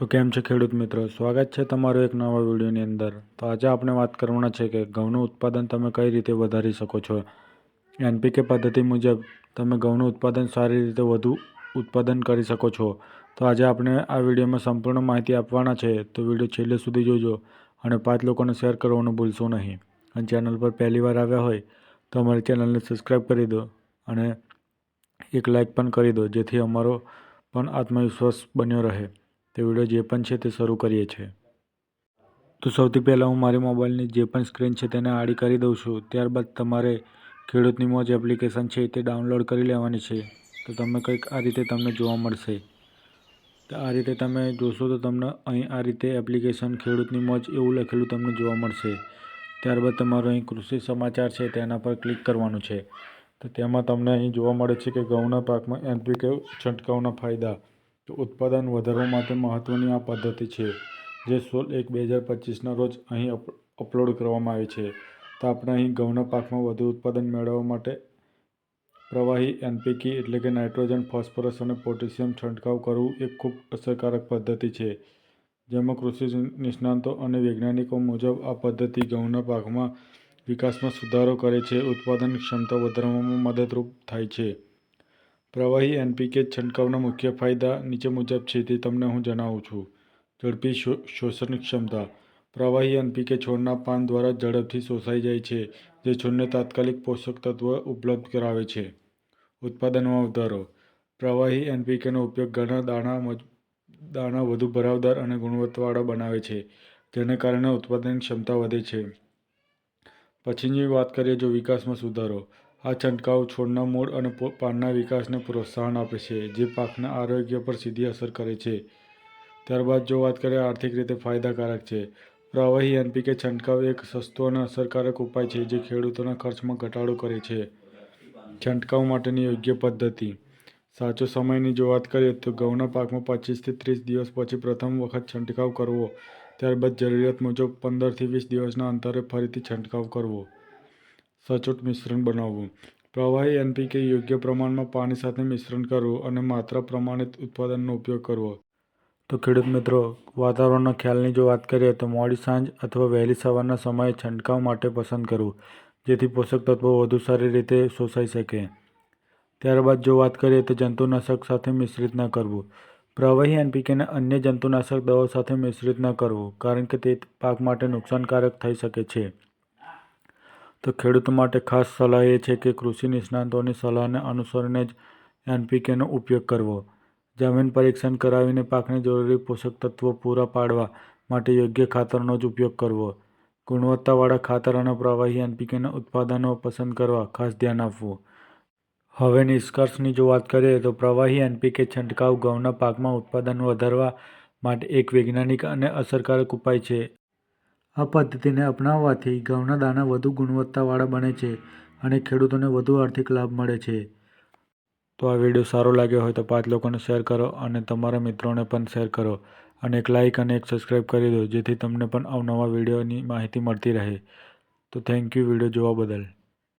તો કેમ છે ખેડૂત મિત્રો? સ્વાગત છે તમારું એક નવા વિડીયોની અંદર. તો આજે આપણે વાત કરવાના છે કે ઘઉંનું ઉત્પાદન તમે કઈ રીતે વધારી શકો છો? એનપીકે પદ્ધતિ મુજબ તમે ઘઉંનું ઉત્પાદન સારી રીતે વધુ ઉત્પાદન કરી શકો છો. તો આજે આપણે આ વિડીયોમાં સંપૂર્ણ માહિતી આપવાના છે. તો વીડિયો છેલ્લે સુધી જોજો અને પાંચ લોકોને શેર કરવાનું ભૂલશો નહીં. અને ચેનલ પર પહેલી વાર આવ્યા હોય તો અમારી ચેનલને સબસ્ક્રાઈબ કરી દો અને એક લાઈક પણ કરી દો, જેથી અમારો પણ આત્મવિશ્વાસ બન્યો રહે. તે વીડિયો જે પણ છે તે શરૂ કરીએ છીએ. તો સૌથી પહેલાં હું મારી મોબાઈલની જે પણ સ્ક્રીન છે તેને આડી કરી દઉં છું. ત્યારબાદ તમારે ખેડૂતની મોજ એપ્લિકેશન છે તે ડાઉનલોડ કરી લેવાની છે. તો તમે કંઈક આ રીતે તમને જોવા મળશે. તો આ રીતે તમે જોશો તો તમને અહીં આ રીતે એપ્લિકેશન ખેડૂતની મોજ એવું લખેલું તમને જોવા મળશે. ત્યારબાદ તમારું અહીં કૃષિ સમાચાર છે તેના પર ક્લિક કરવાનું છે. તો તેમાં તમને અહીં જોવા મળે છે કે ઘઉંના પાકમાં એનપીકે છંટકાવના ફાયદા તો ઉત્પાદન વધારવા માટે મહત્ત્વની આ પદ્ધતિ છે, જે સોળ એક બે હજાર પચીસના રોજ અહીં અપલોડ કરવામાં આવી છે. તો આપણે અહીં ઘઉંના પાકમાં વધુ ઉત્પાદન મેળવવા માટે પ્રવાહી એનપીકી એટલે કે નાઇટ્રોજન, ફોસ્ફરસ અને પોટેશિયમ છંટકાવ કરવું એક ખૂબ અસરકારક પદ્ધતિ છે. જેમાં કૃષિ નિષ્ણાંતો અને વૈજ્ઞાનિકો મુજબ આ પદ્ધતિ ઘઉંના પાકમાં વિકાસમાં સુધારો કરે છે, ઉત્પાદન ક્ષમતા વધારવામાં મદદરૂપ થાય છે. પ્રવાહી એનપીકે છંટકાવના મુખ્ય ફાયદા નીચે મુજબ છે તે તમને હું જણાવું છું. ઝડપી શોષણ ક્ષમતા. પ્રવાહી એનપીકે છોડના પાન દ્વારા ઝડપથી શોષાઈ જાય છે, જે છોડને તાત્કાલિક પોષક તત્વ ઉપલબ્ધ કરાવે છે. ઉત્પાદનમાં વધારો. પ્રવાહી એનપીકેનો ઉપયોગ ઘણા દાણા દાણા વધુ ભરાવદાર અને ગુણવત્તાવાળા બનાવે છે, જેને કારણે ઉત્પાદન ક્ષમતા વધે છે. પછીની વાત કરીએ જો વિકાસમાં સુધારો. આ છંટકાવ છોડના મૂળ અને પાનના વિકાસને પ્રોત્સાહન આપે છે, જે પાકના આરોગ્ય પર સીધી અસર કરે છે. ત્યારબાદ જો વાત કરીએ આર્થિક રીતે ફાયદાકારક છે. પ્રવાહી એનપીકે છંટકાવ એક સસ્તો અને અસરકારક ઉપાય છે, જે ખેડૂતોના ખર્ચમાં ઘટાડો કરે છે. છંટકાવ માટેની યોગ્ય પદ્ધતિ. સાચો સમયની જો વાત કરીએ તો ઘઉંના પાકમાં પચીસથી ત્રીસ દિવસ પછી પ્રથમ વખત છંટકાવ કરવો, ત્યારબાદ જરૂરિયાત મુજબ પંદરથી વીસ દિવસના અંતરે ફરીથી છંટકાવ કરવો. સચોટ મિશ્રણ બનાવવું. પ્રવાહી એનપીકે યોગ્ય પ્રમાણમાં પાણી સાથે મિશ્રણ કરવું અને માત્રા પ્રમાણિત ઉત્પાદનનો ઉપયોગ કરવો. તો ખેડૂત મિત્રો, વાતાવરણના ખ્યાલની જો વાત કરીએ તો મોડી સાંજ અથવા વહેલી સવારના સમયે છંટકાવ માટે પસંદ કરવું, જેથી પોષક તત્વો વધુ સારી રીતે શોષાઈ શકે. ત્યારબાદ જો વાત કરીએ તો જંતુનાશક સાથે મિશ્રિત ન કરવું. પ્રવાહી એનપીકેને અન્ય જંતુનાશક દવાઓ સાથે મિશ્રિત ન કરવું, કારણ કે તે પાક માટે નુકસાનકારક થઈ શકે છે. તો ખેડૂતો માટે ખાસ સલાહ એ છે કે કૃષિ નિષ્ણાતોની સલાહને અનુસરીને જ એનપીકેનો ઉપયોગ કરવો. જમીન પરીક્ષણ કરાવીને પાકને જરૂરી પોષક તત્વો પૂરા પાડવા માટે યોગ્ય ખાતરનો જ ઉપયોગ કરવો. ગુણવત્તાવાળા ખાતર અને પ્રવાહી એનપીકેના ઉત્પાદનો પસંદ કરવા ખાસ ધ્યાન આપવું. હવે નિષ્કર્ષની જો વાત કરીએ તો પ્રવાહી એનપીકે છંટકાવ ઘઉંના પાકમાં ઉત્પાદન વધારવા માટે એક વૈજ્ઞાનિક અને અસરકારક ઉપાય છે. આ પદ્ધતિને અપનાવવાથી ઘઉંના દાણા વધુ ગુણવત્તાવાળા બને છે અને ખેડૂતોને વધુ આર્થિક લાભ મળે છે. તો આ વીડિયો સારો લાગ્યો હોય તો પાંચ લોકોને શેર કરો અને તમારા મિત્રોને પણ શેર કરો અને એક લાઇક અને એક સબસ્ક્રાઈબ કરી દો જેથી તમને પણ અવનવા વિડીયોની માહિતી મળતી રહે. તો થેન્ક યુ વીડિયો જોવા બદલ.